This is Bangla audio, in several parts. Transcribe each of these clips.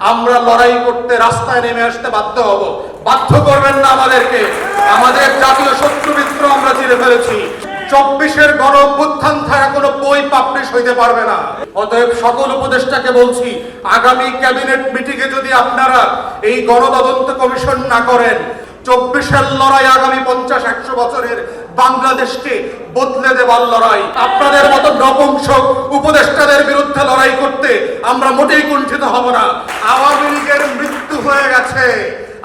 আমরা লড়াই করতে রাস্তায় নেমে আসতে বাধ্য হব। বাধ্য করবেন না আমাদেরকে। আমাদের জাতীয় শত্রু মিত্র আমরা চিনে ফেলেছি। চব্বিশের গণ অভ্যুত্থান ছাড়া কোনো বই পাবলিশ হইতে পারবে না। অতএব সকল উপদেষ্টাকে বলছি, আগামী ক্যাবিনেট মিটিংয়ে যদি আপনারা এই গণতদন্ত কমিশন না করেন চব্বিশের লড়াই আগামী পঞ্চাশ, একশো বছরের বাংলাদেশকে বদলে দেওয়ার লড়াই। আপনাদের মতো নপুংসক উপদেষ্টাদের বিরুদ্ধে লড়াই করতে আমরা মোটেই কুণ্ঠিত হব না। আওয়ামী লীগের মৃত্যু হয়ে গেছে।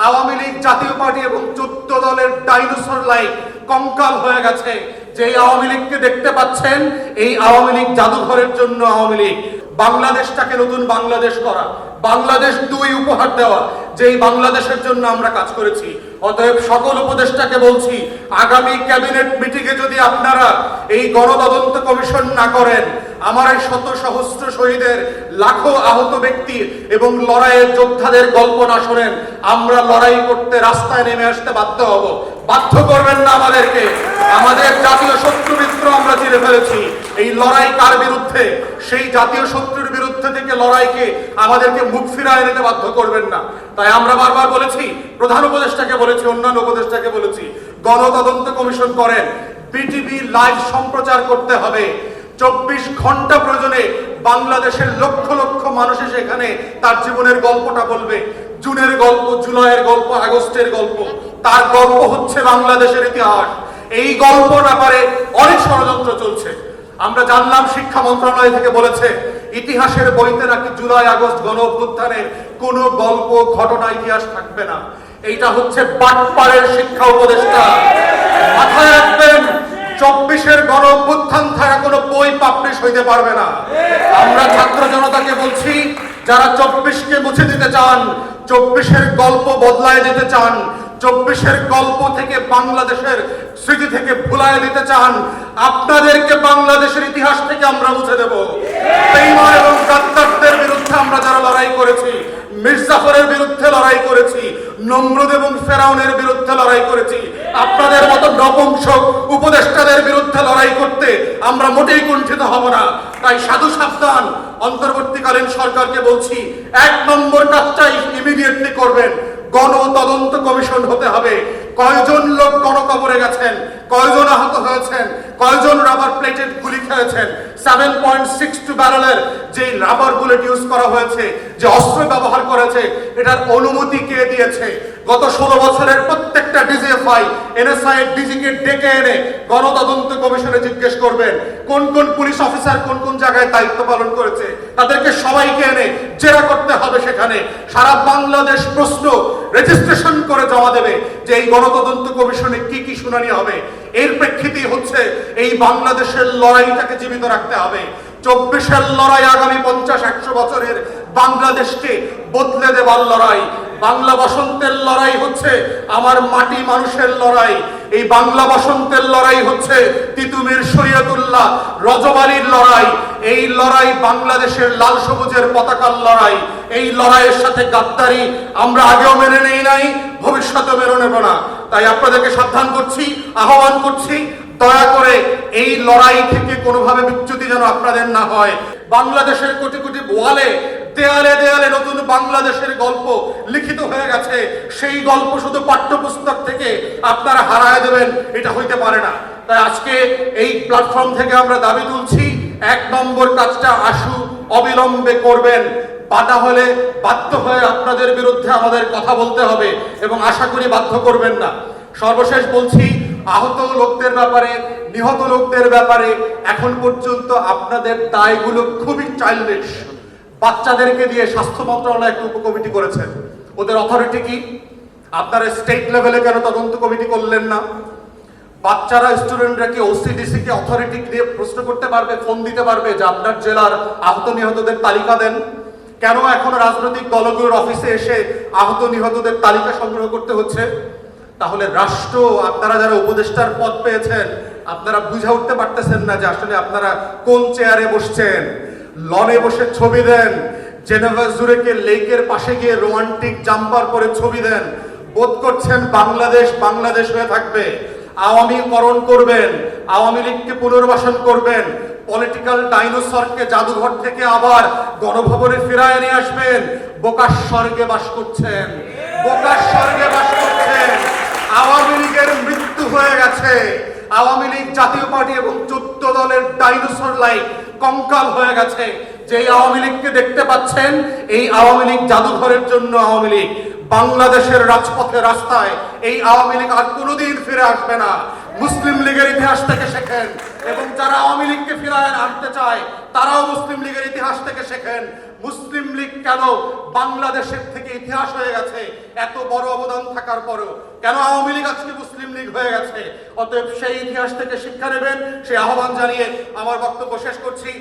আওয়ামী লীগ জাতীয় পার্টি এবং চোদ্দ দলের ডাইনোসর লাইক কঙ্কাল হয়ে গেছে। যে আওয়ামী লীগকে দেখতে পাচ্ছেন, এই আওয়ামী লীগ জাদুঘরের জন্য আওয়ামী লীগ। বাংলাদেশটাকে নতুন বাংলাদেশ করা, বাংলাদেশ দুই উপহার দেওয়া, যেই বাংলাদেশের জন্য আমরা কাজ করেছি। অতএব সকল উপদেষ্টাকে বলছি, আগামী ক্যাবিনেট মিটিংয়ে যদি আপনারা এই গণতদন্ত কমিশন না করেন, আমার এই শত সহস্র শহীদের লাখো আহত ব্যক্তি এবং লড়াইয়ের যোদ্ধাদের গল্প না শোনেন, আমরা লড়াই করতে রাস্তায় নেমে আসতে বাধ্য হব। বাধ্য করবেন না আমাদেরকে। আমাদের জাতীয় শত্রু চিনে ফেলেছি এই লড়াই কার বিরুদ্ধে? সেই জাতীয় শত্রুর বিরুদ্ধে থেকে লড়াইকে আমাদেরকে মুখ ফিরায় নিতে বাধ্য করবেন না। তাই আমরা বারবার বলেছি, প্রধান উপদেষ্টাকে বলেছি, অন্যান্য উপদেষ্টাকে বলেছি, গণতদন্ত কমিশন করেন বিটিভি লাইভ সম্প্রচার করতে হবে। চব্বিশ ঘণ্টা প্রয়োজনে বাংলাদেশের লক্ষ লক্ষ মানুষ এসে এখানে তার জীবনের গল্পটা বলবে। জুনের গল্প, জুলাইয়ের গল্প, আগস্টের গল্প, তার গল্প হচ্ছে বাংলাদেশের ইতিহাস। এই গল্প ব্যাপারে অনেক ষড়যন্ত্র চলছে। আমরা জানলাম শিক্ষা মন্ত্রণালয় থেকে বলেছে, ইতিহাসের বইতে নাকি জুলাই, আগস্ট গণ অভ্যুত্থানের কোন গল্প, ঘটনা, ইতিহাস থাকবে না। এইটা হচ্ছে বাটপাড়ের শিক্ষা উপদেষ্টা। মাথায় রাখবেন, চব্বিশের গণ অভ্যুত্থান ছাড়া কোনো বই পাবলিশ হইতে পারবে না। আমরা ছাত্র জনতাকে বলছি, যারা চব্বিশকে মুছে দিতে চান, চব্বিশের গল্প বদলায় দিতে চান চব্বিশের গল্প থেকে বাংলাদেশের স্মৃতি থেকে ভুলায় দিতে চান, আপনাদেরকে বাংলাদেশের ইতিহাস থেকে আমরা মুছে দেব। এবং বিরুদ্ধে আমরা যারা লড়াই করেছি, মির্জাফরের বিরুদ্ধে লড়াই করেছি এবং ফেরাউনের বিরুদ্ধে লড়াই করেছি, আপনাদের মতো নপুংসক উপদেষ্টাদের বিরুদ্ধে লড়াই করতে আমরা মোটেই কুণ্ঠিত হব না। তাই সাধু সাবধান, অন্তর্বর্তীকালীন সরকারকে বলছি, এক নম্বর কাজটাই ইমিডিয়েটলি করবেন। গণ তদন্ত কমিশন হতে হবে। কয়জন লোক গণকবরে গেছেন? কয়জন আহত হয়েছেন? কয়জন রাবার প্লেটের গুলি খেয়েছেন? সেভেন পয়েন্ট সিক্স টু ব্যারেলের যে রাবার বুলেট ইউজ করা হয়েছে, যে অস্ত্র ব্যবহার করেছে, এটার অনুমতি কে দিয়েছে? গত ষোলো বছরের প্রত্যেকটা ডিজিএফআই এনএসআই ডিজিকে ডেকে এনে গণতদন্ত কমিশনে জিজ্ঞেস করবেন, কোন কোন পুলিশ অফিসার কোন কোন জায়গায় দায়িত্ব পালন করেছে? তাদেরকে সবাইকে এনে জেরা করতে হবে সেখানে। সারা বাংলাদেশ প্রশ্ন রেজিস্ট্রেশন করে জমা দেবে যে এই গণতদন্ত কমিশনে কি কি শুনানি হবে। এর প্রেক্ষিতেই হচ্ছে এই বাংলাদেশের লড়াইটাকে জীবিত রাখতে হবে। চব্বিশের লড়াই আগামী পঞ্চাশ, একশো বছরের বাংলাদেশকে বদলে দেওয়ার লড়াই। বাংলা বসন্তের লড়াই হচ্ছে আমার মাটি মানুষের লড়াই। এই বাংলা বসন্তের লড়াই হচ্ছে তিতুমির শরীয়তুল্লাহ রজবালির লড়াই। এই লড়াই বাংলাদেশের লাল সবুজের পতাকার লড়াই। এই লড়াইয়ের সাথে গাদ্দারি আমরা আগেও মেনে নেই নাই ভবিষ্যতে মেনে নেব না। তাই আপনাদেরকে সাবধান করছি, আহ্বান করছি দয়া করে এই লড়াই থেকে কোনোভাবে বিচ্যুতি যেন আপনাদের না হয়। বাংলাদেশের কোটি কোটি বোয়ালে, দেয়ালে দেয়ালে নতুন বাংলাদেশের গল্প লিখিত হয়ে গেছে। সেই গল্প শুধু পাঠ্যপুস্তক থেকে আপনারা হারায় দেবেন, এটা হইতে পারে না। তাই আজকে এই প্ল্যাটফর্ম থেকে আমরা দাবি তুলছি, এক নম্বর কাজটা আশু অবিলম্বে করবেন। বাধা হলে বাধ্য হয়ে আপনাদের বিরুদ্ধে আমাদের কথা বলতে হবে এবং আশা করি বাধ্য করবেন না। সর্বশেষ বলছি আহত লোকদের ব্যাপারে, নিহত লোকদের ব্যাপারে এখন পর্যন্ত আপনাদের দায়গুলো খুবই চাইল্ডিশ বাচ্চাদেরকে দিয়ে স্বাস্থ্য মন্ত্রণালয় একটা উপকমিটি করেছেন ওদের অথরিটি কি? আপনারা স্টেট লেভেলে কেন তদন্ত কমিটি করলেন না? বাচ্চারা স্টুডেন্টরা কি ওসিডিসি কে অথরিটি দিয়ে প্রশ্ন করতে পারবে ফোন দিতে পারবে যে আপনার জেলার আহত নিহতদের তালিকা দেন? কেন এখন রাজনৈতিক দলগুলোর অফিসে এসে আহত নিহতদের তালিকা সংগ্রহ করতে হচ্ছে? তাহলে রাষ্ট্র, আপনারা যারা উপদেষ্টার পদ পেয়েছেন, আপনারা বুঝে উঠতে পারতেছেন না যে আসলে আপনারা কোন চেয়ারে বসছেন। লনে বসে ছবি দেন, জেনেভা জুরেকে লেকের পাশে গিয়ে রোমান্টিক জাম্পার পরে ছবি দেন। বোধ করছেন বাংলাদেশ বাংলাদেশ হয়ে থাকবে। আওয়ামীকরণ করবেন, আওয়ামী লীগকে পুনর্বাসন করবেন, পলিটিক্যাল ডাইনোসরকে জাদুঘর থেকে আবার গণভবনে ফিরায় নিয়ে আসবেন। বোকার স্বর্গে বাস করছেন, বোকার স্বর্গে বাস আওয়ামী লীগের মৃত্যু হয়ে গেছে। আওয়ামী লীগ জাতীয় পার্টি এবং চোদ্দ দলের ডাইনোসর লাইক কঙ্কাল হয়ে গেছে। যেই আওয়ামী লীগকে দেখতে পাচ্ছেন, এই আওয়ামী লীগ জাদুঘরের জন্য আওয়ামী লীগ। বাংলাদেশের রাজপথে রাস্তায় এই আওয়ামী লীগ আর কোনোদিন ফিরে আসবে না। মুসলিম লীগের ইতিহাস থেকে শেখেন এবং যারা আওয়ামী লীগকে ফিরায় আনতে চায়, তারাও মুসলিম লীগের ইতিহাস থেকে শেখেন। মুসলিম লীগ কেন বাংলাদেশের থেকে ইতিহাস হয়ে গেছে? এত বড় অবদান থাকার পরেও কেন আওয়ামী লীগ আজকে মুসলিম লীগ হয়ে গেছে? অতএব সেই ইতিহাস থেকে শিক্ষা নেবেন, সেই আহ্বান জানিয়ে আমার বক্তব্য শেষ করছি।